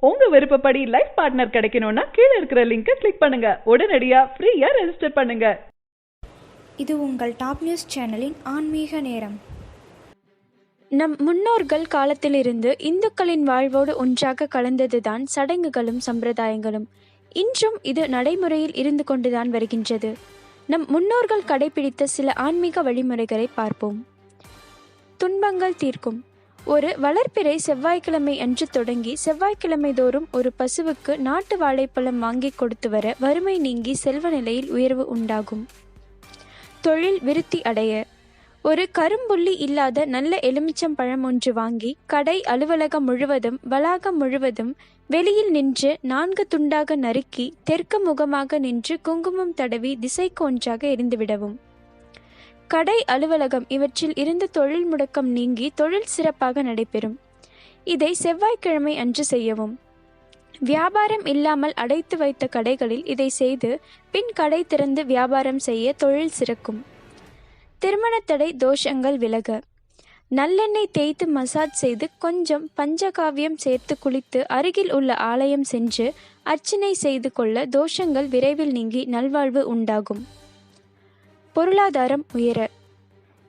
உங்க விருப்பப்படி life partner கிடைக்கணும்னா கீழே இருக்கிற லிங்கை கிளிக் பண்ணுங்க. உடனடியா ஃப்ரீயா ரெஜிஸ்டர் பண்ணுங்க. இது உங்கள் டாப் நியூஸ் சேனலின் ஆன்மீக நேரம். நம் முன்னோர்கள் காலத்திலிருந்து இந்துக்களின் வாழ்வோடு ஒன்றாக கலந்ததுதான் சடங்குகளும் சம்பிரதாயங்களும். இன்றும் இது நடைமுறையில் இருந்து கொண்டுதான் வருகின்றது. நம் முன்னோர்கள் கடைபிடித்த சில ஆன்மீக வழிமுறைகளை பார்ப்போம். துன்பங்கள் தீர்க்கும். ஒரு வளர்ப்பிறை செவ்வாய்க்கிழமை அன்று தொடங்கி செவ்வாய்க்கிழமை தோறும் ஒரு பசுவுக்கு நாட்டு வாழைப்பழம் வாங்கி கொடுத்து வர வறுமை நீங்கி செல்வ நிலையில் உயர்வு உண்டாகும். தொழில் விருத்தி அடைய. ஒரு கரும்புள்ளி இல்லாத நல்ல எலுமிச்சம் பழம் ஒன்று வாங்கி கடை அலுவலகம் முழுவதும் வளாகம் முழுவதும் வெளியில் நின்று நான்கு துண்டாக நறுக்கி தெற்கு முகமாக நின்று குங்குமம் தடவி திசைக்கு ஒன்றாக எரிந்துவிடவும். கடை அலுவலகம் இவற்றில் இருந்து தொழில் முடக்கம் நீங்கி தொழில் சிறப்பாக நடைபெறும். இதை செவ்வாய்க்கிழமை அன்று செய்யவும். வியாபாரம் இல்லாமல் அடைத்து வைத்த கடைகளில் இதை செய்து பின் கடை திறந்து வியாபாரம் செய்ய தொழில் சிறக்கும். திருமணத்தடை தோஷங்கள் விலக. நல்லெண்ணெய் தேய்த்து மசாஜ் செய்து கொஞ்சம் பஞ்சகாவியம் சேர்த்து குளித்து அருகில் உள்ள ஆலயம் சென்று அர்ச்சனை செய்து கொள்ள தோஷங்கள் விரைவில் நீங்கி நல்வாழ்வு உண்டாகும். பொருளாதாரம் உயர.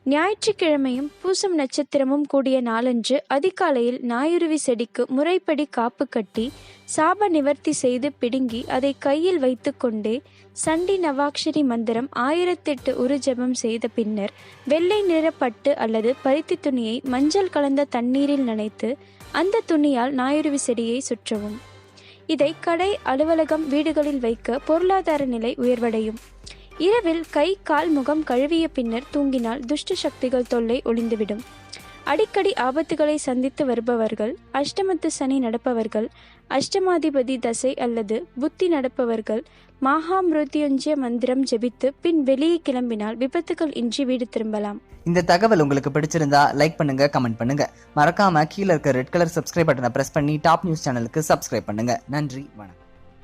ஞாயிற்றுக்கிழமையும் பூசம் நட்சத்திரமும் கூடிய நாளன்று அதிகாலையில் நாயுருவி செடிக்கு முறைப்படி காப்பு கட்டி சாப நிவர்த்தி செய்து பிடுங்கி அதை கையில் வைத்துக்கொண்டே சண்டி நவாக்ஷரி மந்திரம் ஆயிரத்தெட்டு உருஜெபம் செய்த பின்னர் வெள்ளை நிறப்பட்டு அல்லது பருத்தி துணியை மஞ்சள் கலந்த தண்ணீரில் நனைத்து அந்த துணியால் நாயுருவி செடியை சுற்றவும். இதை கடை அலுவலகம் வீடுகளில் வைக்க பொருளாதார நிலை உயர்வடையும். இரவில் கை கால் முகம் கழுவிய பின்னர் தூங்கினால் துஷ்ட சக்திகள் தொல்லை ஒளிந்துவிடும் அடிக்கடி ஆபத்துகளை சந்தித்து வருபவர்கள் அஷ்டமத்து சனி நடப்பவர்கள் அஷ்டமாதிபதி தசை அல்லது புத்தி நடப்பவர்கள் மகாமிருத்யுஞ்சய மந்திரம் ஜெபித்து பின் வெளியே கிளம்பினால் விபத்துகள் இன்றி வீடு திரும்பலாம். இந்த தகவல் உங்களுக்கு பிடிச்சிருந்தா லைக் பண்ணுங்க கமெண்ட் பண்ணுங்க. மறக்காம கீழே இருக்க ரெட் கலர் சப்ஸ்கிரைப் பட்டனை பிரஸ் பண்ணி டாப் நியூஸ் சேனலுக்கு சப்ஸ்கிரைப் பண்ணுங்க. நன்றி வணக்கம்.